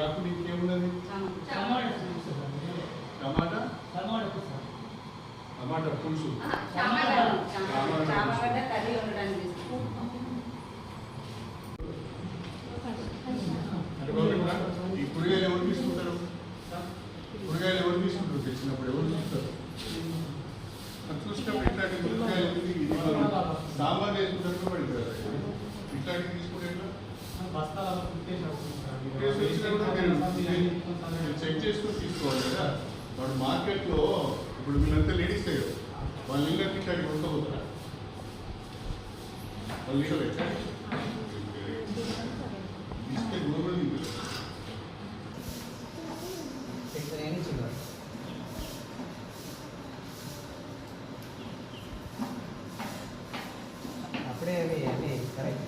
కాకుండా ఇంకేమున్నది టమాటా? టమాటా టమాటా సార్ టమాటా మార్కెట్లో ఇప్పుడు వీళ్ళంతా లేడీస్ కదా వాళ్ళ ఇళ్ళకి ఇట్లాంటి కొనుక్కోపోతారా వాళ్ళ ఎట్లా ఇస్తే గవర్నమెంట్ అప్పుడే అవి అన్నీ కరెక్ట్.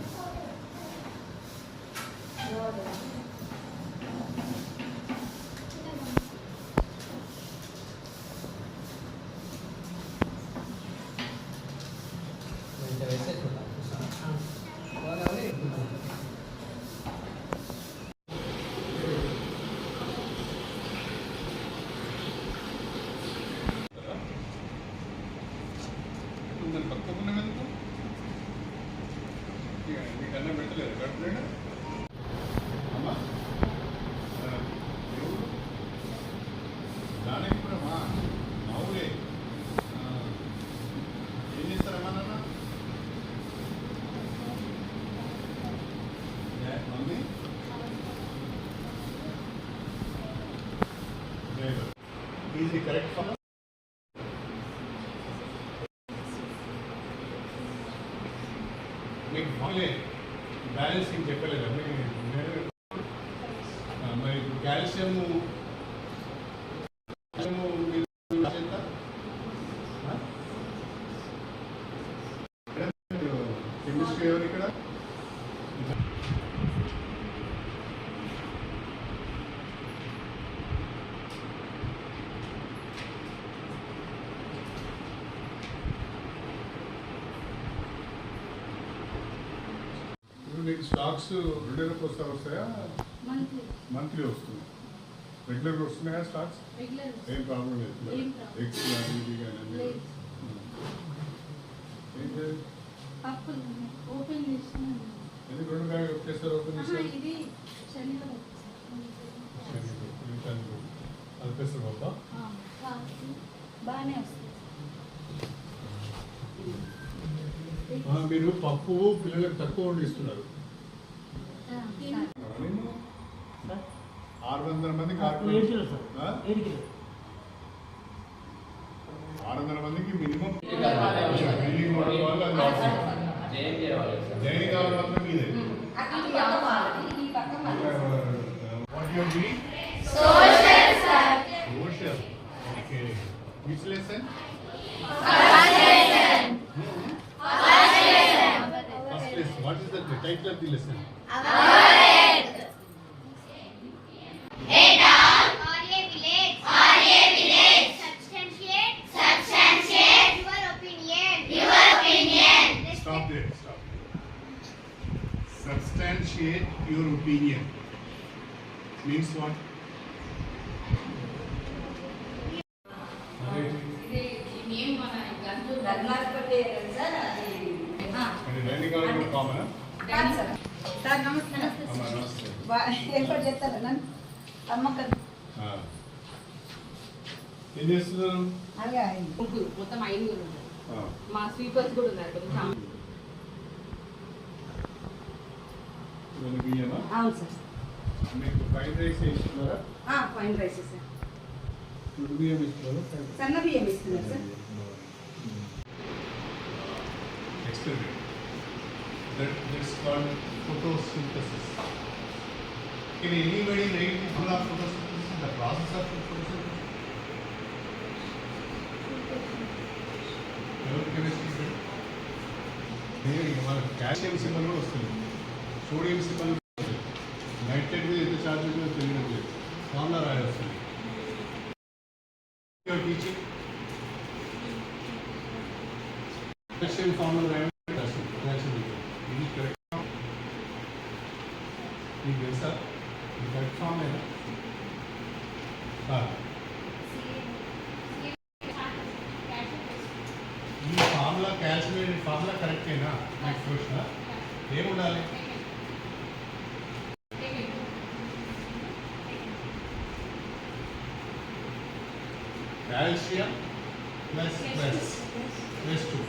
మీకు ఫోన్లే బ్యాలెన్సింగ్ చెప్పలేదు? మీకు మరి ఇప్పుడు స్టాక్స్ రెండు నెలలకు వస్తా వస్తాయా మంత్లీ వస్తుంది రెగ్యులర్గా వస్తున్నాయా స్టాక్స్? ఏం ప్రాబ్లం లేదు. ఎగ్స్ కానీ ఇది కానీ అన్నీ. లేదు. ఏం చేయాలి ఓపెన్ చేసినాను ఎందుకు రెండు ఒకేసారి ఓపెన్ శనివారం అల్పేస్తారు బాబా బాగానే వస్తుంది. మీరు పప్పు పిల్లలకు తక్కువ వండి ఇస్తున్నారు. ఆరు వందల మందికి ఆరు ఏడు కిలో సార్ ఆ? ఏడు కిలో ఆరు వందల మందికి మినిమం బిల్డింగ్ మోడల్ వాళ్ళు అది అవసరం జైన్ కావాలి మాత్రం మీదే అక్కడ ఈ పక్క వాళ్ళది, ఈ What is the title of the lesson? Avoid. Head on. Or a village. Or a village. Substantiate. Substantiate. Your opinion. Your opinion. Stop there. Stop there. Substantiate your opinion. Means what? Name mana? Gantu dallar pade. Sir. Sir నమస్తే. ఏర్పాటు చేస్తారా నన్ను? అమ్మక్క. ఏం చేస్తున్నారు? ముగ్గురు మొత్తం ఐదుగురు. మా స్వీపర్స్ కూడా ఉన్నారు అవును సార్. మీకు ఫ్రైడ్ రైస్ ఇస్తున్నారా ఆ, ఫైన్ రైస్ సార్. బియ్యం ఇస్తున్నారా సన్న బియ్యం ఇస్తున్నారు sir? experiment. That that's called photosynthesis. Can anybody write the whole of photosynthesis, the process of photosynthesis? ఎవరు కెమిస్ట్రీ నేను మన కాల్షియం సింబల్ కూడా వస్తుంది సోడియం సింబల్ కూడా వస్తుంది నైట్రేట్ మీద ఎంత ఛార్జ్ ఉంటుందో తెలియడం లేదు ఫార్ములా రాయాలి వస్తుంది టీచింగ్ కాల్షియం ఫార్ములా మీకు తెలుసా ఇది కరెక్ట్ ఫామ్ లేదా కాదు. ఈ ఫార్ములా క్యాల్కులేటెడ్ ఫార్ములా కరెక్టేనా నెక్స్ట్ క్వశ్చన్ ఏముండాలి calcium plus plus plus two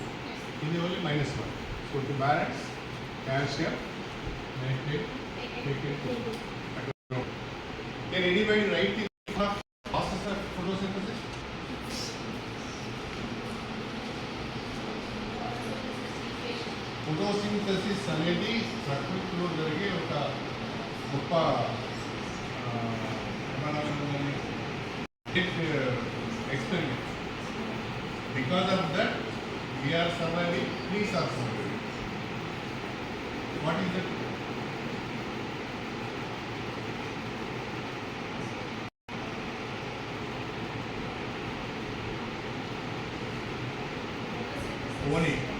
ఇది only minus one so to balance calcium nitrate Can anybody write the process of photosynthesis? Photosynthesis అనేది ప్రకృతిలో జరిగే ఒక గొప్ప experiment because of that we are surviving trees are surviving what is that 20